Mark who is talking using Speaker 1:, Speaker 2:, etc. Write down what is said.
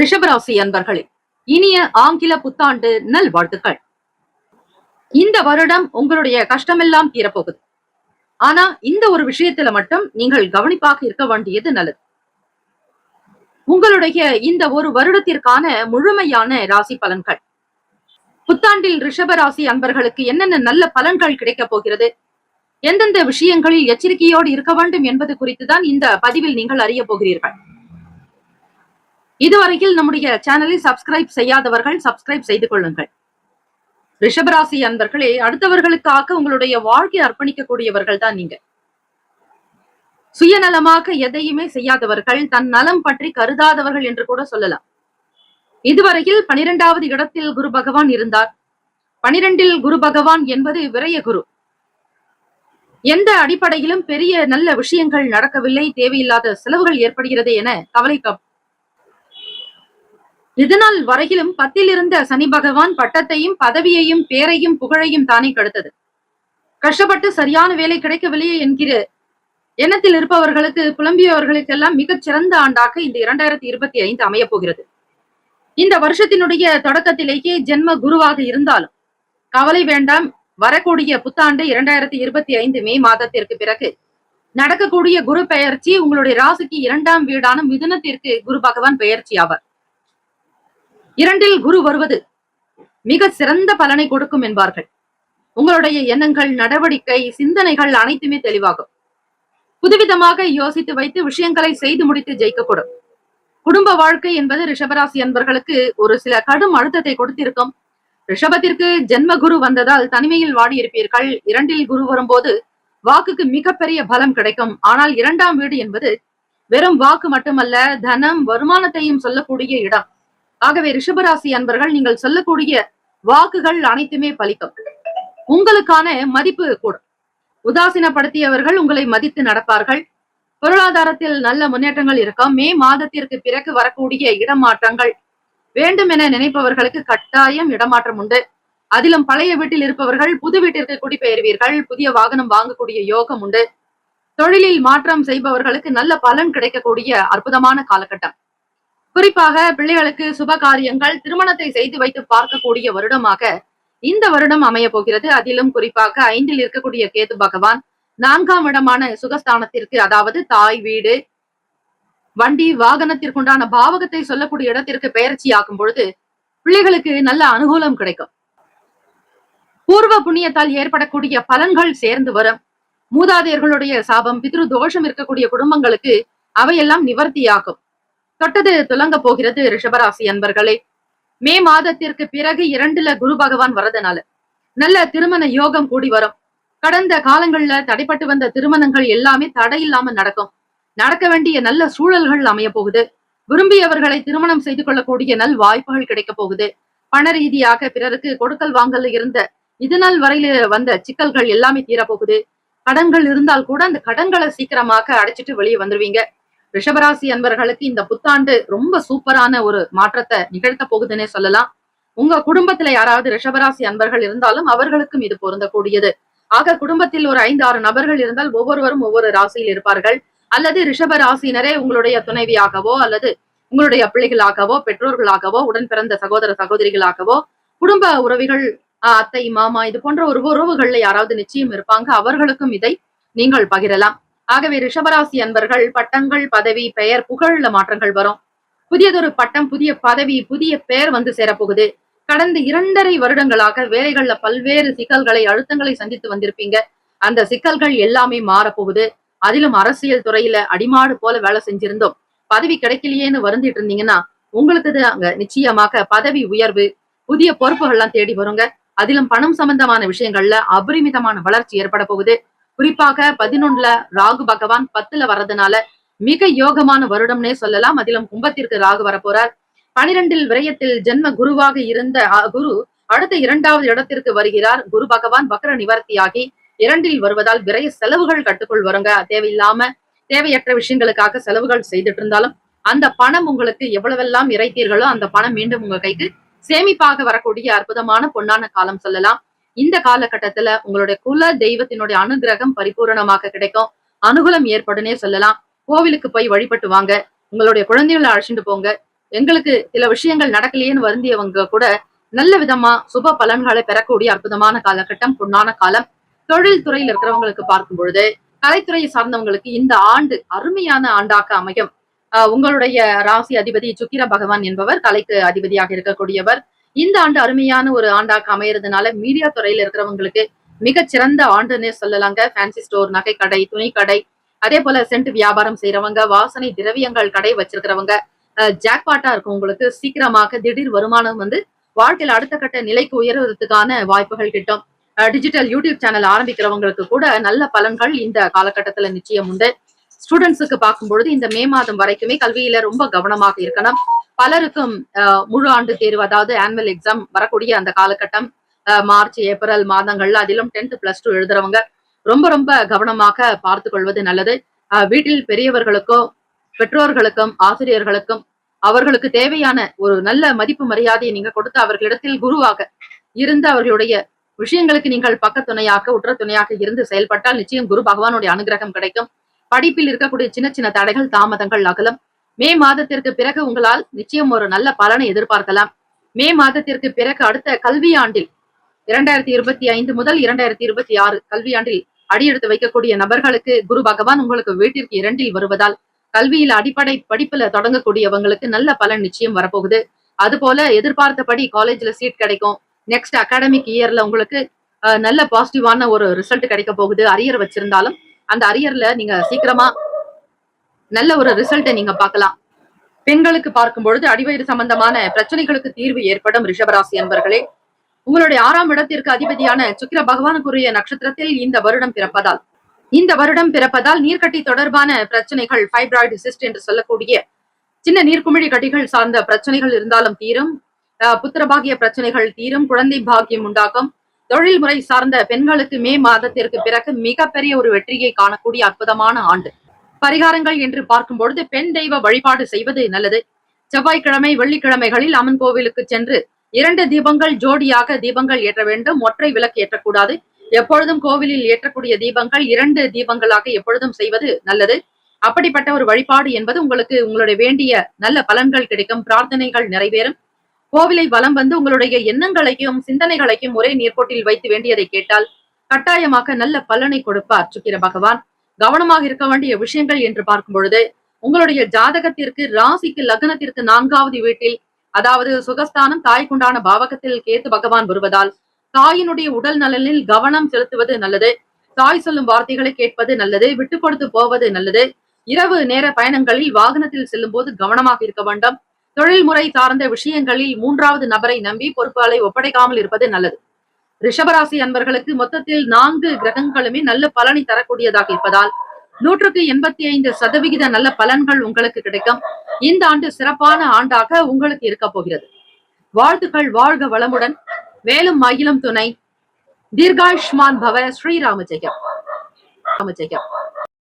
Speaker 1: ரிஷபராசி அன்பர்களே இனிய ஆங்கில புத்தாண்டு நல்வாழ்த்துக்கள். இந்த வருடம் உங்களுடைய கஷ்டமெல்லாம் தீரப்போகுது. ஆனா இந்த ஒரு விஷயத்துல மட்டும் நீங்கள் கவனிப்பாக இருக்க வேண்டியது நல்லது. உங்களுடைய இந்த ஒரு வருடத்திற்கான முழுமையான ராசி பலன்கள். புத்தாண்டில் ரிஷப ராசி அன்பர்களுக்கு என்னென்ன நல்ல பலன்கள் கிடைக்கப் போகிறது? எந்தெந்த விஷயங்களில் எச்சரிக்கையோடு இருக்க வேண்டும் என்பது குறித்து தான் இந்த பதிவில் நீங்கள் அறிய போகிறீர்கள். இதுவரையில் நம்முடைய சேனலை சப்ஸ்கிரைப் செய்யாதவர்கள் சப்ஸ்கிரைப் செய்து கொள்ளுங்கள். ரிஷபராசி அன்பர்களே அடுத்தவர்களுக்காக உங்களுடைய வாழ்க்கை அர்ப்பணிக்கக்கூடியவர்கள் தான் நீங்க. சுயநலமாக எதையுமே செய்யாதவர்கள் தன் நலம் பற்றி கருதாதவர்கள் என்று கூட சொல்லலாம். இதுவரையில் பனிரெண்டாவது இடத்தில் குரு பகவான் இருந்தார். பனிரெண்டில் குரு பகவான் என்பது விரய குரு. எந்த அடிப்படையிலும் பெரிய நல்ல விஷயங்கள் நடக்கவில்லை தேவையில்லாத செலவுகள் ஏற்படுகிறது என கவலை இதனால் வரையிலும் பத்தில் இருந்த சனி பகவான் பட்டத்தையும் பதவியையும் பேரையும் புகழையும் தானே கெடுத்தது. கஷ்டப்பட்டு சரியான வேலை கிடைக்கவில்லையே என்கிற எண்ணத்தில் இருப்பவர்களுக்கு புலம்பியவர்களுக்கெல்லாம் மிகச் சிறந்த ஆண்டாக இந்த இரண்டாயிரத்தி இருபத்தி ஐந்து அமைய போகிறது. இந்த வருஷத்தினுடைய தொடக்கத்திலேயே ஜென்ம குருவாக இருந்தாலும் கவலை வேண்டாம் வரக்கூடிய புத்தாண்டு இரண்டாயிரத்தி இருபத்தி ஐந்து மே மாதத்திற்கு பிறகு நடக்கக்கூடிய குரு பெயர்ச்சி உங்களுடைய ராசிக்கு இரண்டாம் வீடான மிதுனத்திற்கு குரு பகவான் பெயர்ச்சி ஆவார். இரண்டில் குரு வருவது மிக சிறந்த பலனை கொடுக்கும் என்பார்கள். உங்களுடைய எண்ணங்கள் நடவடிக்கை சிந்தனைகள் அனைத்துமே தெளிவாகும். புதுவிதமாக யோசித்து வைத்து விஷயங்களை செய்து முடித்து ஜெயிக்கக்கூடும். குடும்ப வாழ்க்கை என்பது ரிஷபராசி அன்பர்களுக்கு ஒரு சில கடும் அழுத்தத்தை கொடுத்திருக்கும். ரிஷபத்திற்கு ஜென்ம குரு வந்ததால் தனிமையில் வாடியிருப்பீர்கள். இரண்டில் குரு வரும்போது வாக்குக்கு மிகப்பெரிய பலம் கிடைக்கும். ஆனால் இரண்டாம் வீடு என்பது வெறும் வாக்கு மட்டுமல்ல தனம் வருமானத்தையும் சொல்லக்கூடிய இடம். ஆகவே ரிஷபராசி அன்பர்கள் நீங்கள் சொல்லக்கூடிய வாக்குகள் அனைத்துமே பலிக்கும். உங்களுக்கான மதிப்பு கூடும். உதாசீனப்படுத்தியவர்கள் உங்களை மதித்து நடப்பார்கள். பொருளாதாரத்தில் நல்ல முன்னேற்றங்கள் இருக்கும். மே மாதத்திற்கு பிறகு வரக்கூடிய இடமாற்றங்கள். வேண்டும் என நினைப்பவர்களுக்கு கட்டாயம் இடமாற்றம் உண்டு. அதிலும் பழைய வீட்டில் இருப்பவர்கள் புது வீட்டிற்கு குடிபெயர்வீர்கள். புதிய வாகனம் வாங்கக்கூடிய யோகம் உண்டு. தொழிலில் மாற்றம் செய்பவர்களுக்கு நல்ல பலன் கிடைக்கக்கூடிய அற்புதமான காலகட்டம். குறிப்பாக பிள்ளைகளுக்கு சுப காரியங்கள் திருமணத்தை செய்து வைத்து பார்க்கக்கூடிய வருடமாக இந்த வருடம் அமைய போகிறது. அதிலும் குறிப்பாக ஐந்தில் இருக்கக்கூடிய கேது பகவான் நான்காம் இடமான சுகஸ்தானத்திற்கு அதாவது தாய் வீடு வண்டி வாகனத்திற்குண்டான பாவகத்தை சொல்லக்கூடிய இடத்திற்கு பெயர்ச்சி ஆகும் பொழுது பிள்ளைகளுக்கு நல்ல அனுகூலம் கிடைக்கும். பூர்வ புண்ணியத்தால் ஏற்படக்கூடிய பலன்கள் சேர்ந்து வரும். மூதாதையர்களுடைய சாபம் பித்ரு தோஷம் இருக்கக்கூடிய குடும்பங்களுக்கு அவையெல்லாம் நிவர்த்தியாகும். தொட்டது துலங்க போகிறது ரிஷபராசி அன்பர்களே. மே மாதத்திற்கு பிறகு இரண்டுல குரு பகவான் வரதுனால நல்ல திருமண யோகம் கூடி வரும். கடந்த காலங்கள்ல தடைப்பட்டு வந்த திருமணங்கள் எல்லாமே தடையில்லாம நடக்கும். நடக்க வேண்டிய நல்ல சூழல்கள் அமைய போகுது. விரும்பியவர்களை திருமணம் செய்து கொள்ளக்கூடிய நல் வாய்ப்புகள் கிடைக்க போகுது. பண ரீதியாக பிறருக்கு கொடுக்கல் வாங்கல் இருந்த இதுநாள் வரையில வந்த சிக்கல்கள் எல்லாமே தீரப்போகுது கடன்கள் இருந்தால் கூட அந்த கடன்களை சீக்கிரமாக அடைச்சிட்டு வெளியே வந்துருவீங்க. ரிஷபராசி அன்பர்களுக்கு இந்த புத்தாண்டு ரொம்ப சூப்பரான ஒரு மாற்றத்தை நிகழ்த்த போகுதுன்னே சொல்லலாம். உங்க குடும்பத்துல யாராவது ரிஷபராசி அன்பர்கள் இருந்தாலும் அவர்களுக்கும் இது பொருந்தக்கூடியது. ஆக குடும்பத்தில் ஒரு ஐந்து ஆறு நபர்கள் இருந்தால் ஒவ்வொருவரும் ஒவ்வொரு ராசியில் இருப்பார்கள். அல்லது ரிஷப ராசியினரே உங்களுடைய துணைவியாகவோ அல்லது உங்களுடைய பிள்ளைகளாகவோ பெற்றோர்களாகவோ உடன் பிறந்த சகோதர சகோதரிகளாகவோ குடும்ப உறவிகள் அத்தை மாமா இது போன்ற ஒரு உறவுகள்ல யாராவது நிச்சயம் இருப்பாங்க. அவர்களுக்கும் இதை நீங்கள் பகிரலாம். ஆகவே ரிஷபராசி அன்பர்கள் பட்டங்கள் பதவி பெயர் புகழ்ல மாற்றங்கள் வரும். புதியதொரு பட்டம் புதிய பதவி புதிய பெயர் வந்து சேரப்போகுது. கடந்த இரண்டரை வருடங்களாக வேலைகள்ல பல்வேறு சிக்கல்களை அழுத்தங்களை சந்தித்து வந்திருப்பீங்க. அந்த சிக்கல்கள் எல்லாமே மாறப்போகுது. அதிலும் அரசியல் துறையில அடிமாடு போல வேலை செஞ்சிருந்தோம். பதவி கிடைக்கலையேன்னு வருந்திட்டு இருந்தீங்கன்னா உங்களுக்கு அங்க நிச்சயமாக பதவி உயர்வு புதிய பொறுப்புகள்லாம் தேடி வருங்க. அதிலும் பணம் சம்பந்தமான விஷயங்கள்ல அபரிமிதமான வளர்ச்சி ஏற்பட போகுது குறிப்பாக பதினொன்னுல ராகு பகவான் பத்துல வர்றதுனால மிக யோகமான வருடம்னே சொல்லலாம். அதிலும் கும்பத்திற்கு ராகு வரப்போறார். பனிரெண்டில் விரயத்தில் ஜென்ம குருவாக இருந்த குரு அடுத்த இரண்டாவது இடத்திற்கு வருகிறார். குரு பகவான் வக்ர நிவர்த்தியாகி இரண்டில் வருவதால் விரைய செலவுகள் கட்டுக்குள் வருங்க. தேவையில்லாம தேவையற்ற விஷயங்களுக்காக செலவுகள் செய்துட்டு இருந்தாலும் அந்த பணம் உங்களுக்கு எவ்வளவெல்லாம் இறைத்தீர்களோ அந்த பணம் மீண்டும் உங்க கைக்கு சேமிப்பாக வரக்கூடிய அற்புதமான பொன்னான காலம் சொல்லலாம். இந்த காலகட்டத்துல உங்களுடைய குல தெய்வத்தினுடைய அனுகிரகம் பரிபூரணமாக கிடைக்கும். அனுகூலம் ஏற்படுனே சொல்லலாம். கோவிலுக்கு போய் வழிபட்டு வாங்க. உங்களுடைய குழந்தைகளை அழைச்சிட்டு போங்க. எங்களுக்கு சில விஷயங்கள் நடக்கலையேன்னு வருந்தியவங்க கூட நல்ல விதமா சுப பலன்களை பெறக்கூடிய அற்புதமான காலகட்டம் பொன்னான காலம் தொழில் துறையில் இருக்கிறவங்களுக்கு பார்க்கும் பொழுது கலைத்துறையை சார்ந்தவங்களுக்கு இந்த ஆண்டு அருமையான ஆண்டாக அமையும். ஆஹ் உங்களுடைய ராசி அதிபதி சுக்கிர பகவான் என்பவர் கலைக்கு அதிபதியாக இருக்கக்கூடியவர். இந்த ஆண்டு அருமையான ஒரு ஆண்டாக அமையறதுனால மீடியா துறையில இருக்கிறவங்களுக்கு மிக சிறந்த ஆண்டுன்னே சொல்லலாங்க. ஃபேன்சி ஸ்டோர் நகை கடை துணி கடை அதே போல சென்ட் வியாபாரம் செய்யறவங்க வாசனை திரவியங்கள் கடை வச்சிருக்கிறவங்க ஜாக்பாட்டா இருக்கும் உங்களுக்கு சீக்கிரமாக திடீர் வருமானம் வந்து வாழ்க்கையில அடுத்த கட்ட நிலைக்கு உயர்வதற்கான வாய்ப்புகள் கிட்டும். டிஜிட்டல் யூடியூப் சேனல் ஆரம்பிக்கிறவங்களுக்கு கூட நல்ல பலன்கள் இந்த காலகட்டத்துல நிச்சயம் உண்டு. ஸ்டூடெண்ட்ஸுக்கு பார்க்கும்பொழுது இந்த மே மாதம் வரைக்குமே கல்வியில ரொம்ப கவனமாக இருக்கணும். பலருக்கும் முழு ஆண்டு தேர்வு அதாவது ஆனுவல் எக்ஸாம் வரக்கூடிய அந்த காலகட்டம் மார்ச் ஏப்ரல் மாதங்கள்ல அதிலும் டென்த் பிளஸ் டூ எழுதுறவங்க ரொம்ப ரொம்ப கவனமாக பார்த்து கொள்வது நல்லது. வீட்டில் பெரியவர்களுக்கோ பெற்றோர்களுக்கும் ஆசிரியர்களுக்கும் அவர்களுக்கு தேவையான ஒரு நல்ல மதிப்பு மரியாதையை நீங்க கொடுத்து அவர்களிடத்தில் குருவாக இருந்து அவர்களுடைய விஷயங்களுக்கு நீங்கள் பக்க துணையாக உற்ற துணையாக இருந்து செயல்பட்டால் நிச்சயம் குரு பகவானுடைய அனுகிரகம் கிடைக்கும். படிப்பில் இருக்கக்கூடிய சின்ன சின்ன தடைகள் தாமதங்கள் அகலும் மே மாதத்திற்கு பிறகு உங்களால் நிச்சயம் ஒரு நல்ல பலனை எதிர்பார்க்கலாம். மே மாதத்திற்கு பிறகு அடுத்த கல்வியாண்டில் இரண்டாயிரத்தி இருபத்தி ஐந்து முதல் இரண்டாயிரத்தி இருபத்தி ஆறு கல்வியாண்டில் அடியெடுத்து வைக்கக்கூடிய நபர்களுக்கு குரு பகவான் உங்களுக்கு வீட்டிற்கு இரண்டில் வருவதால் கல்வியில அடிப்படை படிப்புல தொடங்கக்கூடியவங்களுக்கு நல்ல பலன் நிச்சயம் வரப்போகுது. அதுபோல எதிர்பார்த்தபடி காலேஜ்ல சீட் கிடைக்கும். நெக்ஸ்ட் அகாடமிக் இயர்ல உங்களுக்கு நல்ல பாசிட்டிவான ஒரு ரிசல்ட் கிடைக்க போகுது. அரியர் வச்சிருந்தாலும் அந்த அரியர்ல நீங்க சீக்கிரமா நல்ல ஒரு ரிசல்ட்டை நீங்க பார்க்கலாம். பெண்களுக்கு பார்க்கும் பொழுது அடிவயிறு சம்பந்தமான பிரச்சனைகளுக்கு தீர்வு ஏற்படும் ரிஷபராசி அன்பர்களே. உங்களுடைய ஆறாம் இடத்திற்கு அதிபதியான சுக்கிர பகவானுக்குரிய நட்சத்திரத்தில் இந்த வருடம் பிறப்பதால் இந்த வருடம் பிறப்பதால் நீர்க்கட்டி தொடர்பான பிரச்சனைகள் ஃபைப்ராய்டு சிஸ்ட் என்று சொல்லக்கூடிய சின்ன நீர்க்குமிழி கட்டிகள் சார்ந்த பிரச்சனைகள் இருந்தாலும் தீரும். புத்திரபாகிய பிரச்சனைகள் தீரும். குழந்தை பாகியம் உண்டாகும். தொழில் முறை சார்ந்த பெண்களுக்கு மே மாதத்திற்கு பிறகு மிகப்பெரிய ஒரு வெற்றியை காணக்கூடிய அற்புதமான ஆண்டு. பரிகாரங்கள் என்று பார்க்கும் பொழுது பெண் தெய்வ வழிபாடு செய்வது நல்லது. செவ்வாய்க்கிழமை வெள்ளிக்கிழமைகளில் அம்மன் கோவிலுக்கு சென்று இரண்டு தீபங்கள் ஜோடியாக தீபங்கள் ஏற்ற வேண்டும். ஒற்றை விளக்கு ஏற்றக்கூடாது. எப்பொழுதும் கோவிலில் ஏற்றக்கூடிய தீபங்கள் இரண்டு தீபங்களாக எப்பொழுதும் செய்வது நல்லது. அப்படிப்பட்ட ஒரு வழிபாடு என்பது உங்களுக்கு உங்களுடைய வேண்டிய நல்ல பலன்கள் கிடைக்கும். பிரார்த்தனைகள் நிறைவேறும். கோவிலை வலம் வந்து உங்களுடைய எண்ணங்களையும் சிந்தனைகளையும் ஒரே நேர்கோட்டில் வைத்து வேண்டியதை கேட்டால் கட்டாயமாக நல்ல பலனை கொடுப்பார் சுக்கிர பகவான். கவனமாக இருக்க வேண்டிய விஷயங்கள் என்று பார்க்கும் பொழுது உங்களுடைய ஜாதகத்திற்கு ராசிக்கு லக்னத்திற்கு நான்காவது வீட்டில் அதாவது சுகஸ்தானம் தாய்க்குண்டான பாவகத்தில் கேத்து பகவான் வருவதால் தாயினுடைய உடல் நலனில் கவனம் செலுத்துவது நல்லது. தாய் சொல்லும் வார்த்தைகளை கேட்பது நல்லது விட்டு கொடுத்து போவது நல்லது. இரவு நேர பயணங்களில் வாகனத்தில் செல்லும் போது கவனமாக இருக்க வேண்டும். தொழில் முறை சார்ந்த விஷயங்களில் மூன்றாவது நபரை நம்பி பொறுப்புகளை ஒப்படைக்காமல் இருப்பது நல்லது. ரிஷபராசி அன்பர்களுக்கு மொத்தத்தில் நான்கு கிரகங்களுமே நல்ல பலனை தரக்கூடியதாக இருப்பதால் நூற்றுக்கு எண்பத்தி ஐந்து சதவிகித நல்ல பலன்கள் உங்களுக்கு கிடைக்கும். இந்த ஆண்டு சிறப்பான ஆண்டாக உங்களுக்கு இருக்க போகிறது. வாழ்த்துக்கள் வாழ்க வளமுடன். வேலும் மயிலும் துணை. தீர்காயுஷ்மான் பவ ஸ்ரீராமஜெயம். ராமஜெயம்.